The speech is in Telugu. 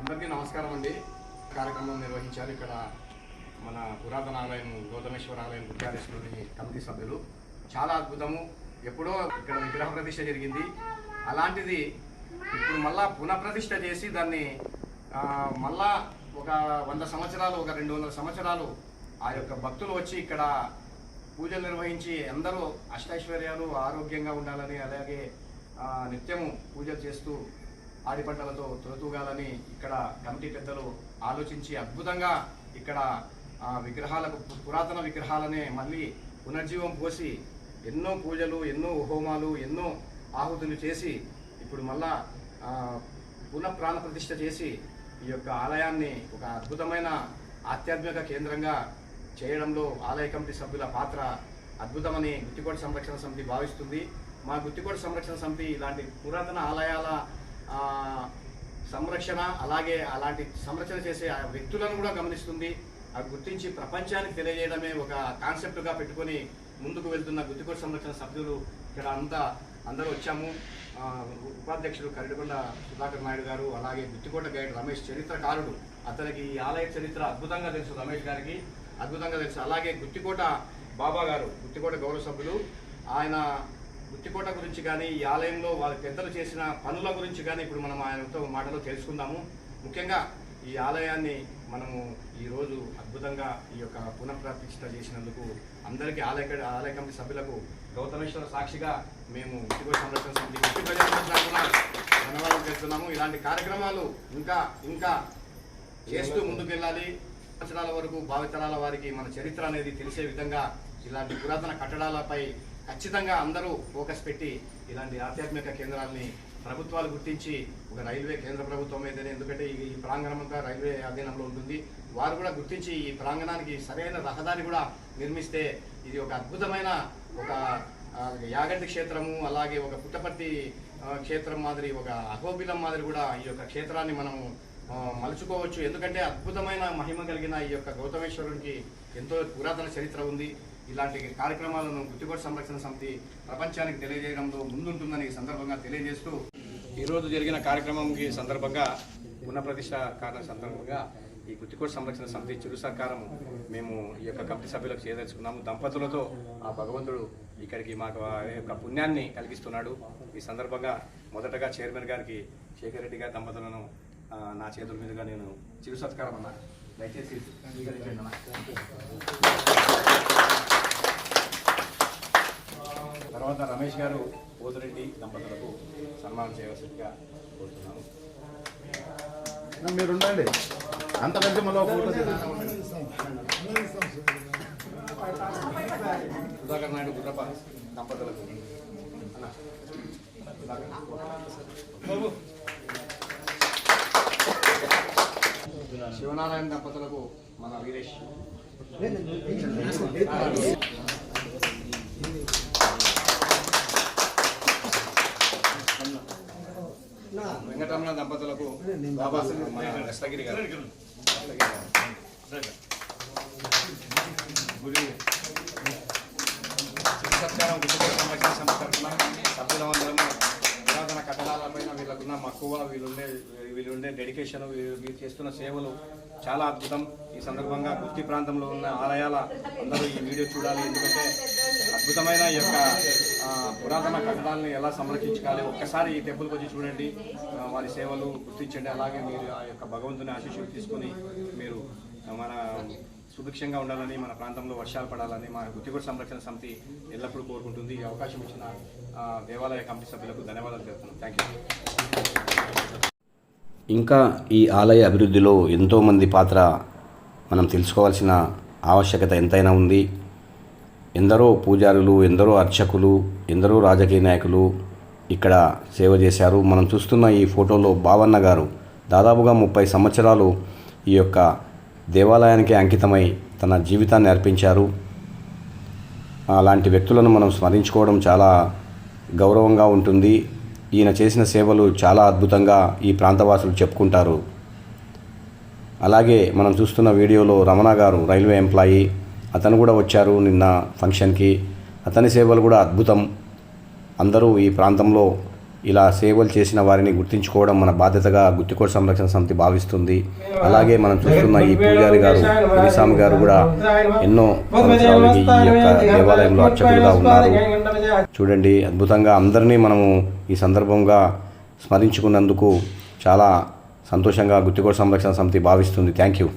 అందరికీ నమస్కారం అండి. కార్యక్రమం నిర్వహించారు ఇక్కడ మన పురాతన ఆలయం గౌతమేశ్వర ఆలయం ముఖ్యాధీశులని కమిటీ సభ్యులు. చాలా అద్భుతము. ఎప్పుడో ఇక్కడ విగ్రహ ప్రతిష్ట జరిగింది. అలాంటిది ఇప్పుడు మళ్ళా పునఃప్రతిష్ఠ చేసి దాన్ని మళ్ళా ఒక వంద సంవత్సరాలు ఒక రెండు వందల సంవత్సరాలు ఆ యొక్క భక్తులు వచ్చి ఇక్కడ పూజలు నిర్వహించి అందరూ అష్టైశ్వర్యాలు ఆరోగ్యంగా ఉండాలని అలాగే నిత్యము పూజలు చేస్తూ ఆడి పంటలతో తొలతూగాలని ఇక్కడ కమిటీ పెద్దలు ఆలోచించి అద్భుతంగా ఇక్కడ విగ్రహాలకు పురాతన విగ్రహాలనే మళ్ళీ పునర్జీవం పోసి ఎన్నో పూజలు ఎన్నో హోమాలు ఎన్నో ఆహుతులు చేసి ఇప్పుడు మళ్ళా పునః ప్రాణ ప్రతిష్ట చేసి ఈ యొక్క ఆలయాన్ని ఒక అద్భుతమైన ఆధ్యాత్మిక కేంద్రంగా చేయడంలో ఆలయ కమిటీ సభ్యుల పాత్ర అద్భుతమని గుత్తికోట సంరక్షణ సమితి భావిస్తుంది. మా గుత్తికోట సంరక్షణ సమితి ఇలాంటి పురాతన ఆలయాల సంరక్షణ అలాగే అలాంటి సంరక్షణ చేసే ఆ వ్యక్తులను కూడా గమనిస్తుంది. అవి గుర్తించి ప్రపంచానికి తెలియజేయడమే ఒక కాన్సెప్ట్గా పెట్టుకొని ముందుకు వెళ్తున్న గుత్తికోట సంరక్షణ సభ్యులు ఇక్కడ అంతా అందరూ వచ్చాము. ఉపాధ్యక్షుడు కరిడికొండ సుధాకర్ నాయుడు గారు అలాగే గుత్తికోట గైడ్ రమేష్ చరిత్రకారుడు అతనికి ఈ ఆలయ చరిత్ర అద్భుతంగా తెలుసు రమేష్ గారికి. అద్భుతంగా తెలుసు. అలాగే గుత్తికోట బాబా గారు గుత్తికోట గౌరవ సభ్యులు. ఆయన గుత్తికోట గురించి కానీ ఈ ఆలయంలో వాళ్ళ పెద్దలు చేసిన పనుల గురించి కానీ ఇప్పుడు మనం ఆయనతో మాటలో తెలుసుకుందాము. ముఖ్యంగా ఈ ఆలయాన్ని మనము ఈరోజు అద్భుతంగా ఈ యొక్క పునఃప్రతిష్ఠ చేసినందుకు అందరికీ ఆలయ ఆలయ కమిటీ సభ్యులకు గౌతమేశ్వర సాక్షిగా మేము గుత్తికోట సంరక్షణ సమితి గుత్తి ప్రజల ధన్యవాదాలు చేస్తున్నాము ఇలాంటి కార్యక్రమాలు ఇంకా ఇంకా చేస్తూ ముందుకు వెళ్ళాలి సంవత్సరాల వరకు భావితరాల వారికి మన చరిత్ర అనేది తెలిసే విధంగా ఇలాంటి పురాతన కట్టడాలపై ఖచ్చితంగా అందరూ ఫోకస్ పెట్టి ఇలాంటి ఆధ్యాత్మిక కేంద్రాలని ప్రభుత్వాలు గుర్తించి ఒక రైల్వే కేంద్ర ప్రభుత్వం ఏదైనా ఎందుకంటే ఈ ప్రాంగణం అంతా రైల్వే అధీనంలో ఉంటుంది. వారు కూడా గుర్తించి ఈ ప్రాంగణానికి సరైన రహదారి కూడా నిర్మిస్తే ఇది ఒక అద్భుతమైన ఒక యాగంటి క్షేత్రము అలాగే ఒక పుట్టపర్తి క్షేత్రం మాదిరి ఒక అహోబిలం మాదిరి కూడా ఈ యొక్క క్షేత్రాన్ని మనము మలుచుకోవచ్చు. ఎందుకంటే అద్భుతమైన మహిమ కలిగిన ఈ యొక్క గౌతమేశ్వరునికి ఎంతో పురాతన చరిత్ర ఉంది. ఇలాంటి కార్యక్రమాలను గుత్తికోట సంరక్షణ సమితి ప్రపంచానికి తెలియజేయడంలో ముందుంటుందని ఈ సందర్భంగా తెలియజేస్తూ ఈరోజు జరిగిన కార్యక్రమంకి సందర్భంగా ఉన్న ప్రతిష్ట కారణ సందర్భంగా ఈ గుత్తికోట సంరక్షణ సమితి చిరు సహకారం మేము ఈ యొక్క కమిటీ సభ్యులకు చేదర్చుకున్నాము దంపతులతో ఆ భగవంతుడు ఇక్కడికి మాకు ఆ యొక్క పుణ్యాన్ని కలిగిస్తున్నాడు. ఈ సందర్భంగా మొదటగా చైర్మన్ గారికి శేఖర్ రెడ్డి గారి దంపతులను నా చేతుల మీదుగా నేను చిరు సత్కారం అన్నా. దయచేసి అన్న. తర్వాత రమేష్ గారు పోతురెడ్డి దంపతులకు సన్మానం చేయవలసిందిగా కోరుతున్నాను మీరు ఉండండి అంత పెద్ద మళ్ళీ ఫోటో. సుధాకర్ నాయుడు గుర్రప్ప దంపతులకు. శివనారాయణ దంపతులకు మన వీరేష్ వెంకటరమణ దంపతులకు రత్నగిరి గారు రత్నగిరి గారు. గురి సత్కారం కుటుంబ సంరక్షణ సంస్థ తరఫున సభ్యులందరము పురాతన కట్టడాలపైన వీళ్ళకున్న మక్కువ వీళ్ళుండే వీళ్ళుండే డెడికేషన్ వీళ్ళు చేస్తున్న సేవలు చాలా అద్భుతం ఈ సందర్భంగా గుత్తి ప్రాంతంలో ఉన్న ఆలయాల అందరూ ఈ వీడియో చూడాలి ఎందుకంటే అద్భుతమైన ఈ యొక్క పురాతన కట్టడాలను ఎలా సంరక్షించాలి ఒక్కసారి ఈ టెంపుల్కి వచ్చి చూడండి. వారి సేవలు గుర్తించండి. అలాగే మీరు ఆ యొక్క భగవంతుని ఆశీస్సులు తీసుకొని మీరు మన సుభిక్షంగా ఉండాలని మన ప్రాంతంలో వర్షాలు పడాలని మా గుత్తిగూడ సంరక్షణ సమితి ఎల్లప్పుడూ కోరుకుంటుంది. ఈ అవకాశం ఇచ్చిన దేవాలయ కమిటీ సభ్యులకు ధన్యవాదాలు తెలుపుతున్నాను థ్యాంక్ యూ ఇంకా ఈ ఆలయ అభివృద్ధిలో ఎంతోమంది పాత్ర మనం తెలుసుకోవాల్సిన ఆవశ్యకత ఎంతైనా ఉంది. ఎందరో పూజారులు ఎందరో అర్చకులు ఎందరో రాజకీయ నాయకులు ఇక్కడ సేవ చేశారు. మనం చూస్తున్న ఈ ఫోటోలో బావన్న గారు దాదాపుగా ముప్పై సంవత్సరాలు ఈ యొక్క దేవాలయానికి అంకితమై తన జీవితాన్ని అర్పించారు. అలాంటి వ్యక్తులను మనం స్మరించుకోవడం చాలా గౌరవంగా ఉంటుంది. ఈయన చేసిన సేవలు చాలా అద్భుతంగా ఈ ప్రాంతవాసులు చెప్పుకుంటారు. అలాగే మనం చూస్తున్న వీడియోలో రమణ గారు రైల్వే ఎంప్లాయీ అతను కూడా వచ్చారు నిన్న ఫంక్షన్కి. అతని సేవలు కూడా అద్భుతం. అందరూ ఈ ప్రాంతంలో ఇలా సేవలు చేసిన వారిని గుర్తించుకోవడం మన బాధ్యతగా గుత్తికోట సంరక్షణ సమితి భావిస్తుంది. అలాగే మనం చూస్తున్న ఈ పూజారి గారు పెరిస్వామి గారు కూడా ఎన్నో సంవత్సరాలకి ఈ యొక్క దేవాలయంలో అర్చకులుగా ఉన్నారు. చూడండి అద్భుతంగా అందరినీ మనము ఈ సందర్భంగా స్మరించుకున్నందుకు చాలా సంతోషంగా గుత్తికోట సంరక్షణ సమితి భావిస్తుంది. Thank you.